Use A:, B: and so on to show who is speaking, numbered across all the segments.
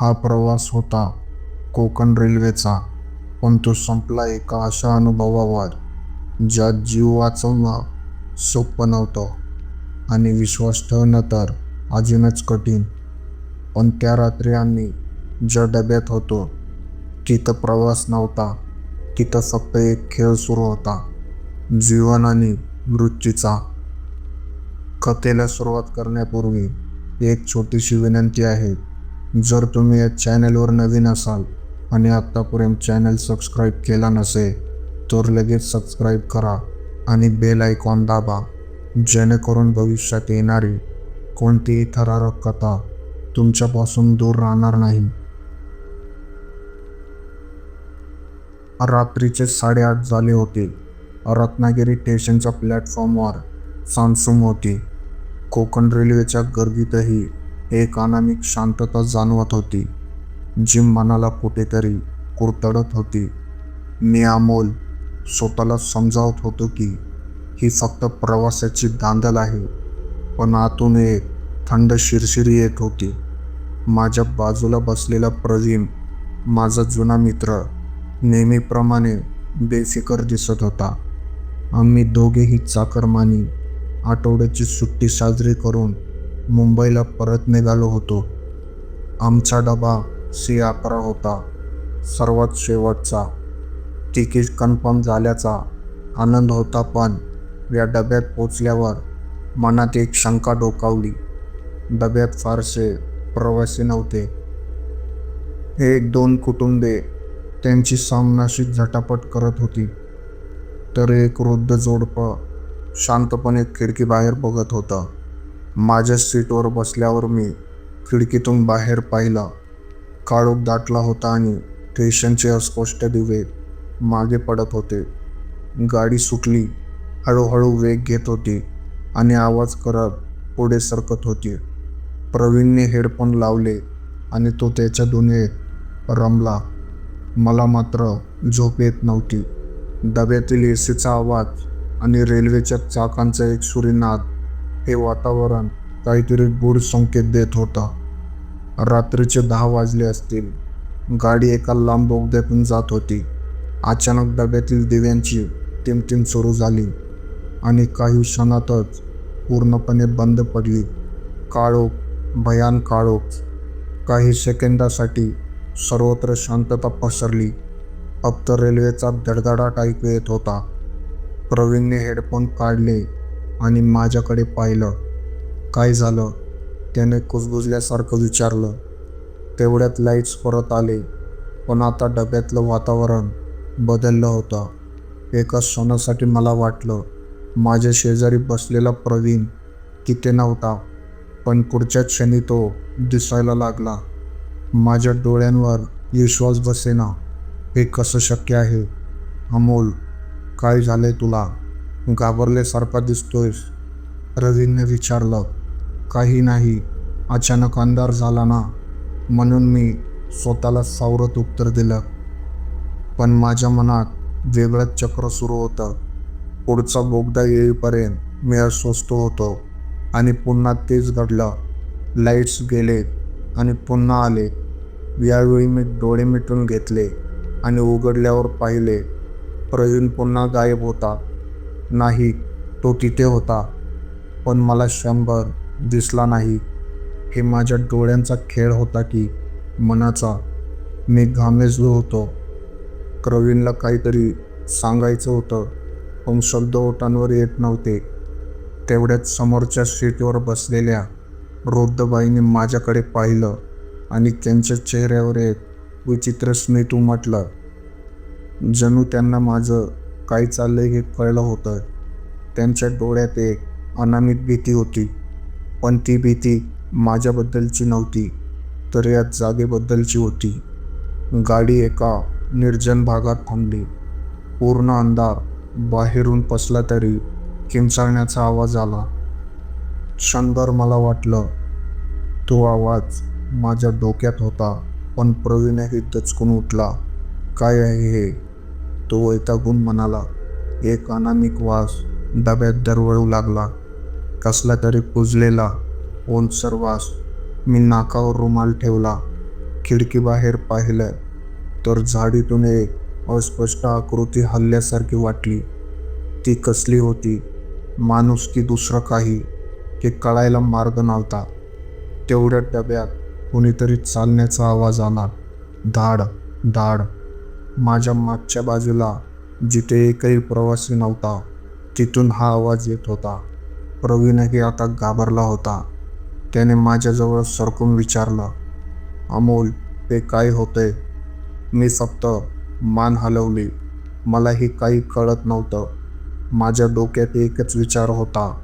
A: हा प्रवास होता कोकण रेल्वेचा पण तो संपला एका अशा अनुभवावर ज्यात जीव वाचवणं सोपं नव्हतं आणि विश्वास ठेवणं तर अजूनच कठीण. पण त्या रात्री आम्ही ज्या डब्यात होतो तिथं प्रवास नव्हता. तिथं फक्त एक खेळ सुरू होता जीवन आणि मृत्यूचा. कथेला सुरुवात करण्यापूर्वी एक छोटीशी विनंती आहे. जर तुम्ही या चॅनलवर नवीन असाल आणि आत्तापर्यंत चॅनल सबस्क्राईब केला नसेल तर लगेच सबस्क्राईब करा आणि बेल आयकॉन दाबा जेणेकरून भविष्यात येणारी कोणतीही थरारक कथा तुमच्यापासून दूर राहणार नाही. रात्रीचे साडेआठ झाले होते. रत्नागिरी स्टेशनच्या प्लॅटफॉर्मवर सामसूम होती. कोकण रेल्वेच्या गर्दीतही एक अनामिक शांतता जाणवत होती. जी मनाला कुठेतरी कुरतडत होती. मी अमोल स्वतःला समजावत होतो की ही फक्त प्रवासाची दांदल आहे पण आतून एक थंड शिरशिरी येत होती. माझ्या बाजूला बसलेला प्रवीण माझा जुना मित्र नेहमीप्रमाणे बेफिकर दिसत होता. आम्ही दोघेही चाकरमानी आठवड्याची सुट्टी साजरी करून मुंबईला परत निघालो होतो. आमचा डबा सी अकरा होता सर्वात शेवटचा. तिकीट कन्फर्म झाल्याचा आनंद होता पण या डब्यात पोचल्यावर मनात एक शंका डोकावली. डब्यात फारसे प्रवासी नव्हते. एक दोन कुटुंबे त्यांची सामनाशी झटापट करत होती. तर एक वृद्ध जोडपं शांतपणे खिडकीबाहेर बघत होतं. माझ्या सीटवर बसल्यावर मी खिडकीतून बाहेर पाहिलं. काळोख दाटला होता आणि स्टेशनचे अस्पष्ट दिवे मागे पडत होते. गाडी सुटली. हळूहळू वेग घेत होती आणि आवाज करत पुढे सरकत होती. प्रवीणने हेडफोन लावले आणि तो त्याच्या दुनियेत रमला. मला मात्र झोप येत नव्हती. डब्यातील ए सीचा आवाज आणि रेल्वेच्या चाकांचा एक सुरीनाद हे वातावरण काहीतरी गूढ संकेत देत होता. रात्रीचे दहा वाजले असतील. गाडी एका लांब बोगद्यातून जात होती. अचानक डब्यातील दिव्यांची टिमटिम सुरू झाली आणि काही क्षणातच पूर्णपणे बंद पडली. काळोख भयान काळोख. काही सेकंदासाठी सर्वत्र शांतता पसरली. फक्त रेल्वेचा धडधडाट ऐकू येत होता. प्रवीणने हेडफोन काढले. आणि माझ्याकडे पाहिलं काय झालं त्याने कुजबुजल्यासारखं विचारलं. तेवढ्यात लाईट्स परत आले पण आता डब्यातलं वातावरण बदललं होतं. एका क्षणासाठी मला वाटलं माझ्या शेजारी बसलेला प्रवीण तिथे नव्हता पण पुढच्या क्षणी तो दिसायला लागला. माझ्या डोळ्यांवर विश्वास बसेना हे कसं शक्य आहे? अमोल काय झालंय तुला? घाबरल्यासारखा दिसतोयस. रवीने विचारलं काही नाही अचानक अंधार झाला ना म्हणून मी स्वतःला सावरत उत्तर दिलं. पण माझ्या मनात वेगळंच चक्र सुरू होतं. पुढचा बोगदा येईपर्यंत मी अस्वस्थ होतो आणि पुन्हा तेच घडलं. लाईट्स गेले आणि पुन्हा आले. यावेळी मी डोळे मिटून घेतले आणि उघडल्यावर पाहिले प्रवीण पुन्हा गायब होता. नाही तो तिथे होता. पण मला शंभर दिसला नाही. हे माझ्या डोळ्यांचा खेळ होता की मनाचा. मी घामेजलो होतो. प्रवीणला काहीतरी सांगायचं होतं पण शब्द ओटांवर येत नव्हते. तेवढ्यात समोरच्या सीटवर बसलेल्या वृद्धबाईने माझ्याकडे पाहिलं आणि त्यांच्या चेहऱ्यावर एक विचित्र स्मित उमटलं. जणू त्यांना माझं काय चाललंय हे कळलं होतं. त्यांच्या डोळ्यात एक अनामित भीती होती. पण ती भीती माझ्याबद्दलची नव्हती तर या जागेबद्दलची होती. गाडी एका निर्जन भागात थांबली. पूर्ण अंधार बाहेरून पसला तरी किंचाळण्याचा आवाज आला. क्षणभर मला वाटलं तो आवाज माझ्या डोक्यात होता पण प्रवीणही दचकून उठला. काय आहे हे? तो वैतागून म्हणाला एक अनामिक वास डब्यात दरवळू लागला कसला तरी कुजलेला ओलसर वास मी नाकावर रुमाल ठेवला खिडकीबाहेर पाहिलं तर झाडीतून एक अस्पष्ट आकृती हल्ल्यासारखी वाटली. ती कसली होती? माणूस की दुसरं काही हे कळायला मार्ग नव्हता. तेवढ्या डब्यात कुणीतरी चालण्याचा आवाज आला. धाड धाड माझ्या मागच्या बाजूला जिथे एकही प्रवासी नव्हता तिथून हा आवाज येत होता. प्रवीणही आता घाबरला होता. त्याने माझ्याजवळ सरकून विचारलं अमोल ते काय होते मी फक्त मान हलवली. मलाही काही कळत नव्हतं. माझ्या डोक्यात एकच विचार होता.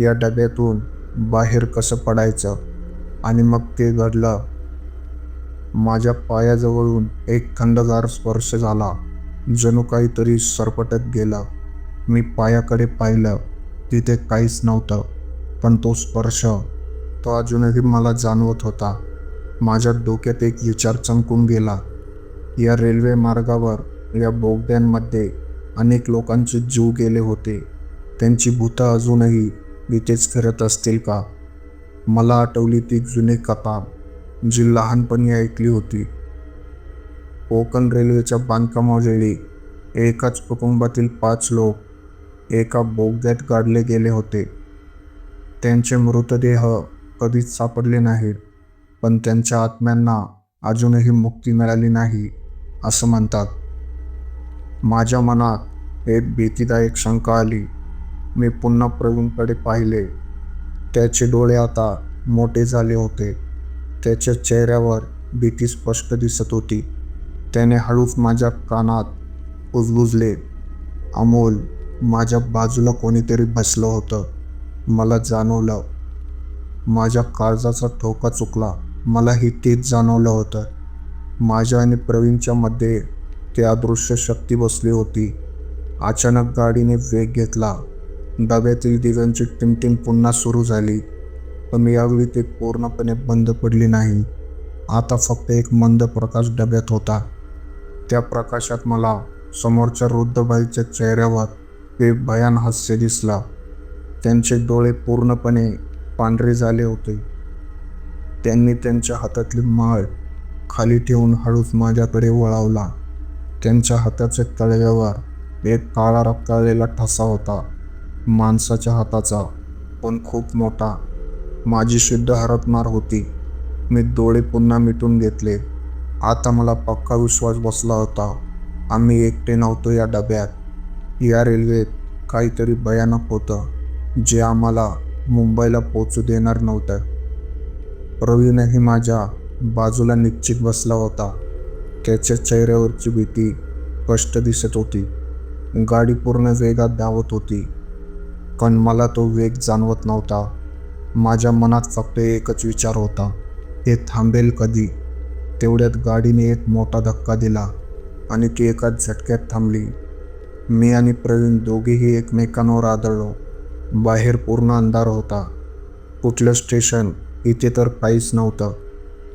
A: या डब्यातून बाहेर कसं पडायचं? आणि मग ते घडलं माझ्या पायाजवळून एक खंडगार स्पर्श झाला. जणू काहीतरी सरपटत गेला. मी पायाकडे पाहिलं. तिथे काहीच नव्हतं पण तो स्पर्श. तो अजूनही मला जाणवत होता. माझ्या डोक्यात एक विचार चमकून गेला. या रेल्वे मार्गावर या बोगद्यांमध्ये अनेक लोकांचे जीव गेले होते. त्यांची भूतं अजूनही इथेच फिरत असतील का? मला आठवली ती जुनी कथा. जी लहानपणी ऐकली होती. कोकण रेल्वेच्या बांधकामावेळी एकाच कुटुंबातील पाच लोक एका बोगद्यात काढले गेले होते. त्यांचे मृतदेह कधीच सापडले नाहीत पण त्यांच्या आत्म्यांना अजूनही मुक्ती मिळाली नाही असं म्हणतात. माझ्या मनात एक भीतीदायक शंका आली. मी पुन्हा प्रवीणकडे पाहिले. त्याचे डोळे आता मोठे झाले होते. त्याच्या चेहऱ्यावर भीती स्पष्ट दिसत होती. त्याने हळूच माझ्या कानात उजबुजले अमोल माझ्या बाजूला कोणीतरी बसलं होतं. मला जाणवलं. माझ्या काळजाचा ठोका चुकला. मलाही तेच जाणवलं होतं. माझ्या आणि प्रवीणच्या मध्ये ती अदृश्य शक्ती बसली होती. अचानक गाडीने वेग घेतला. डब्यातील दिव्यांची टिमटिम पुन्हा सुरू झाली. पण यावेळी ते पूर्णपणे बंद पडली नाही. आता फक्त एक मंद प्रकाश डब्यात होता. त्या प्रकाशात मला समोरच्या वृद्धबाईच्या चेहऱ्यावर एक भयान हास्य दिसला. त्यांचे डोळे पूर्णपणे पांढरे झाले होते. त्यांनी त्यांच्या हातातली माळ खाली ठेवून हळूच माझ्याकडे वळवला. त्यांच्या हाताच्या तळव्यावर एक काळा रक्ताळलेला ठसा होता. माणसाच्या हाताचा पण खूप मोठा माझी शुद्ध हरतमार होती. मी डोळे पुन्हा मिटून घेतले. आता मला पक्का विश्वास बसला होता. आम्ही एकटे नव्हतो या डब्यात. या रेल्वेत काहीतरी भयानक होतं जे आम्हाला मुंबईला पोचू देणार नव्हतं. प्रवीणही माझ्या बाजूला निश्चित बसला होता. त्याच्या चेहऱ्यावरची भीती स्पष्ट दिसत होती. गाडी पूर्ण वेगात धावत होती पण मला तो वेग जाणवत नव्हता. माझ्या मनात फक्त एकच विचार होता हे थांबेल कधी? तेवढ्यात गाडीने एक मोठा धक्का दिला आणि ती एकाच झटक्यात थांबली. मी आणि प्रवीण दोघेही एकमेकांवर आदळलो. बाहेर पूर्ण अंधार होता. कुठलं स्टेशन? इथे तर काहीच नव्हतं.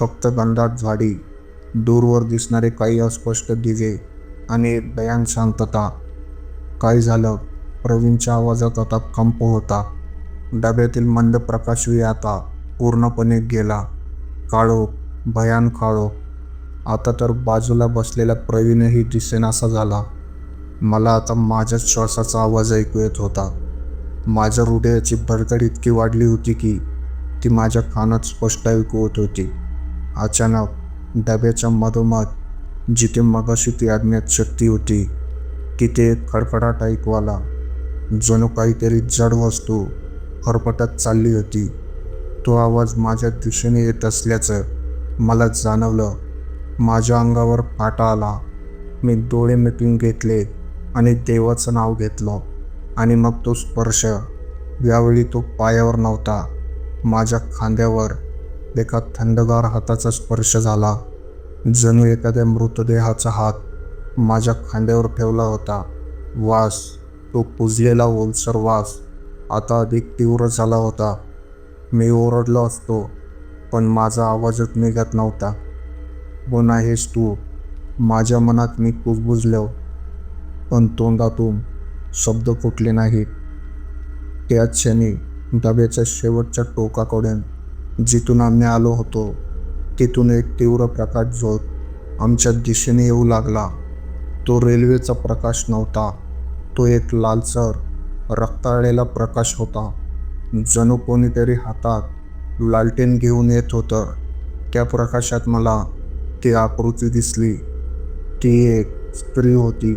A: फक्त गंधात झाडी. दूरवर दिसणारे काही अस्पष्ट दिवे आणि एक भयान शांतता काय झालं? प्रवीणच्या आवाजात आता कंप होता. डब्यातील मंद प्रकाशही आता पूर्णपणे गेला. काळो भयान काळो. आता तर बाजूला बसलेला प्रवीणही दिसेनासा झाला. मला आता माझ्या श्वासाचा आवाज ऐकू येत होता. माझ्या हृदयाची भरकड इतकी वाढली होती की ती माझ्या कानात स्पष्ट ऐकू होत होती. अचानक डब्याच्या मधोमध जिथे मगाशी ती अज्ञात शक्ती होती तिथे एक खडखडाट ऐकू आला. जणू काहीतरी जड वस्तू हरपटत चालली होती. तो आवाज माझ्या दिशेने येत असल्याचं मला जाणवलं. माझ्या अंगावर पाटा आला. मी डोळे मिटून घेतले आणि देवाचं नाव घेतलं आणि मग तो स्पर्श. यावेळी तो पायावर नव्हता. माझ्या खांद्यावर एका थंडगार हाताचा स्पर्श झाला. जणू एखाद्या मृतदेहाचा हात माझ्या खांद्यावर ठेवला होता. वास तो कुजलेला ओलसर वास आता अधिक तीव्र झाला होता. मी ओरडलो असतो पण माझा आवाजच निघत नव्हता. गुन्हा हेच तू. माझ्या मनात मी कुजबुजलो पण तोंडातून शब्द फुटले नाही त्या क्षणी डब्याच्या शेवटच्या टोकाकडून जिथून आम्ही आलो होतो तिथून एक तीव्र प्रकाश झोत आमच्या दिशेने येऊ लागला. तो रेल्वेचा प्रकाश नव्हता. तो एक लालसर रक्ताळलेला प्रकाश होता. जणू कोणीतरी हातात लालटेन घेऊन येत होतं. त्या प्रकाशात मला ती आकृती दिसली. ती एक स्त्री होती.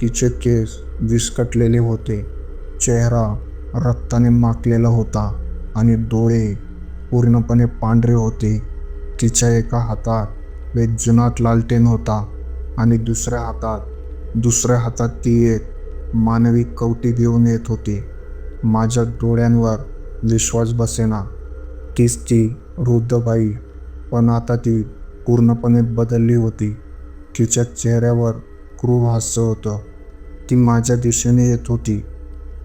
A: तिचे केस विस्कटलेले होते. चेहरा रक्ताने माखलेला होता आणि डोळे पूर्णपणे पांढरे होते. तिच्या एका हातात एक जुनाट लालटेन होता आणि दुसऱ्या हातात दुसऱ्या हातात ती एक मानवी कवटी घेऊन येत होती. माझ्या डोळ्यांवर विश्वास बसेना. तीच ती वृद्ध बाई पण आता ती पूर्णपणे बदलली होती. तिच्या चेहऱ्यावर क्रूर हास्य होतं. ती माझ्या दिशेने येत होती.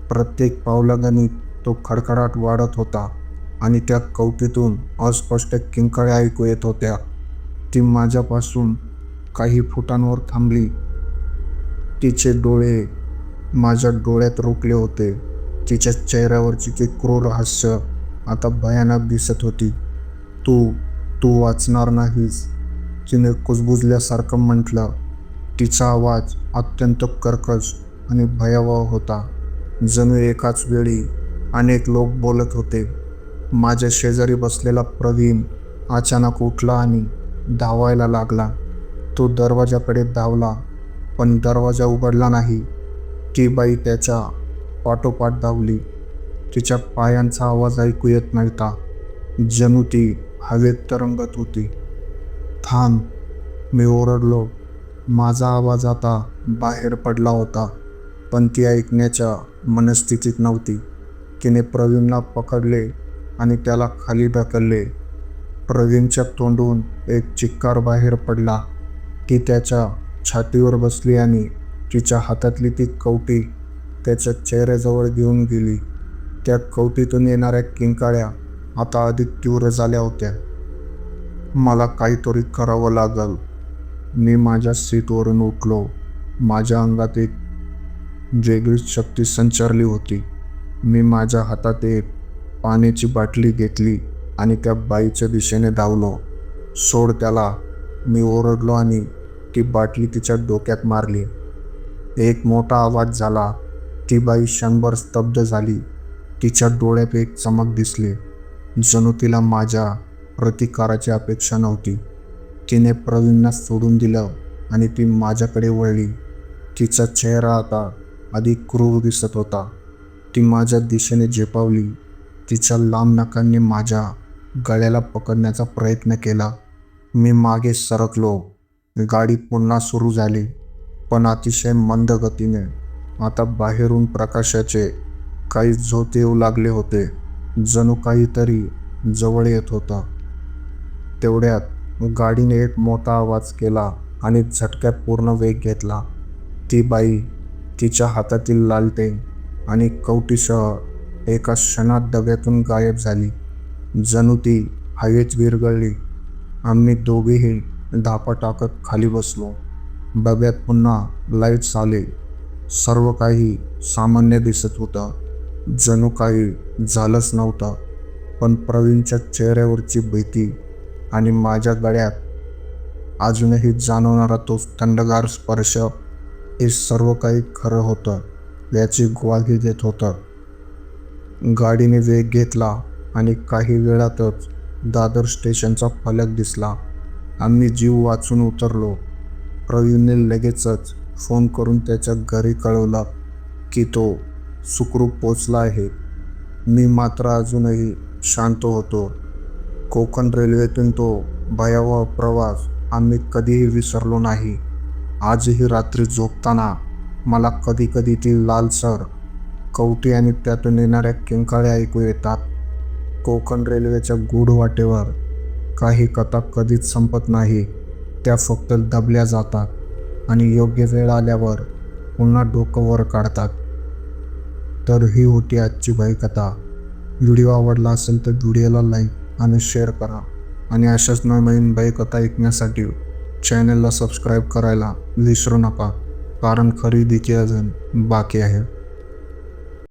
A: प्रत्येक पावलागणित तो खडखडाट वाढत होता आणि त्या कवटीतून अस्पष्ट किंकाळ्या ऐकू येत होत्या. ती माझ्यापासून काही फुटांवर थांबली. तिचे डोळे माझ्या डोळ्यात रोखले होते. तिच्या चेहऱ्यावरची ती क्रूर हास्य आता भयानक दिसत होती. तू तू वाचणार नाहीस तिने कुजबुजल्यासारखं म्हटलं. तिचा आवाज अत्यंत कर्कश आणि भयावह होता. जणू एकाच वेळी अनेक लोक बोलत होते. माझ्या शेजारी बसलेला प्रवीण अचानक उठला आणि धावायला लागला. तो दरवाजाकडे धावला पण दरवाजा उघडला नाही. ती बाई त्याच्या पाठोपाठ धावली. तिच्या पायांचा आवाज ऐकू येत नव्हता. जणू ती हवेत तरंगत होती. थांब मी ओरडलो. माझा आवाज आता बाहेर पडला होता पण ती ऐकण्याच्या मनस्थितीत नव्हती. तिने प्रवीणला पकडले आणि त्याला खाली ढकलले. प्रवीणच्या तोंडून एक चिक्कार बाहेर पडला. ती त्याच्या छातीवर बसली आणि तिच्या हातातली ती कवटी त्याच्या चेहऱ्याजवळ घेऊन गेली. त्या कवटीतून येणाऱ्या किंकाळ्या आता अधिक तीव्र झाल्या होत्या. मला काहीतरी करावं लागल. मी माझ्या सीटवरून उठलो. माझ्या अंगात एक वेगळीच शक्ती संचारली होती. मी माझ्या हातात एक पाण्याची बाटली घेतली आणि त्या बाईच्या दिशेने धावलो. सोड त्याला. मी ओरडलो आणि ती बाटली तिच्या डोक्यात मारली. एक मोठा आवाज झाला. ती बाई क्षणभर स्तब्ध झाली. तिच्या डोळ्यात एक चमक दिसली. जणू तिला माझ्या प्रतिकाराची अपेक्षा नव्हती. तिने प्रवीणला सोडून दिलं आणि ती माझ्याकडे वळली. तिचा चेहरा आता अधिक क्रूर दिसत होता. ती माझ्या दिशेने झेपावली. तिच्या लांब नखांनी माझ्या गळ्याला पकडण्याचा प्रयत्न केला. मी मागे सरकलो. गाडी पुन्हा सुरू झाली. पण अतिशय मंद गतीने. आता बाहेरून प्रकाशाचे काही झोत येऊ लागले होते. जणू काहीतरी जवळ येत होता. तेवढ्यात गाडीने एक मोठा आवाज केला आणि झटक्यात पूर्ण वेग घेतला. ती बाई तिच्या हातातील लालटेन आणि कवटीसह एका क्षणात डब्यातून गायब झाली. जणू ती हवेत विरगळली आम्ही दोघेही धापा टाकत खाली बसलो. डब्यात पुन्हा लाईट्स आले. सर्व काही सामान्य दिसत होतं. जणू काही झालंच नव्हतं. पण प्रवीणच्या चेहऱ्यावरची भीती आणि माझ्या गळ्यात अजूनही जाणवणारा तो थंडगार स्पर्श हे सर्व काही खरं होतं याची ग्वाही देत होतं. गाडीने वेग घेतला आणि काही वेळातच दादर स्टेशनचा फलक दिसला. आम्ही जीव वाचून उतरलो. प्रवीणने लगेचच फोन करून त्याच्या घरी कळवला की तो सुखरूप पोचला आहे. मी मात्र अजूनही शांत होतो. कोकण रेल्वेतून तो भयावह प्रवास आम्ही कधीही विसरलो नाही. आजही रात्री झोपताना मला कधीकधी ती लालसर कवटी आणि त्यातून येणाऱ्या किंकाळ्या ऐकू येतात. कोकण रेल्वेच्या गूढ वाटेवर काही कथा कधीच संपत नाही. त्या फक्त दबल्या जातात आणि योग्य वेळ आल्यावर पुन्हा डोकं वर काढतात. तर ही होती आजची भयकथा व्हिडिओ आवडला असेल तर व्हिडिओला लाईक आणि शेअर करा. आणि अशाच नवीन भयकथा ऐकण्यासाठी चॅनलला सबस्क्राईब करायला विसरू नका. कारण खरेदीची अजून बाकी आहे.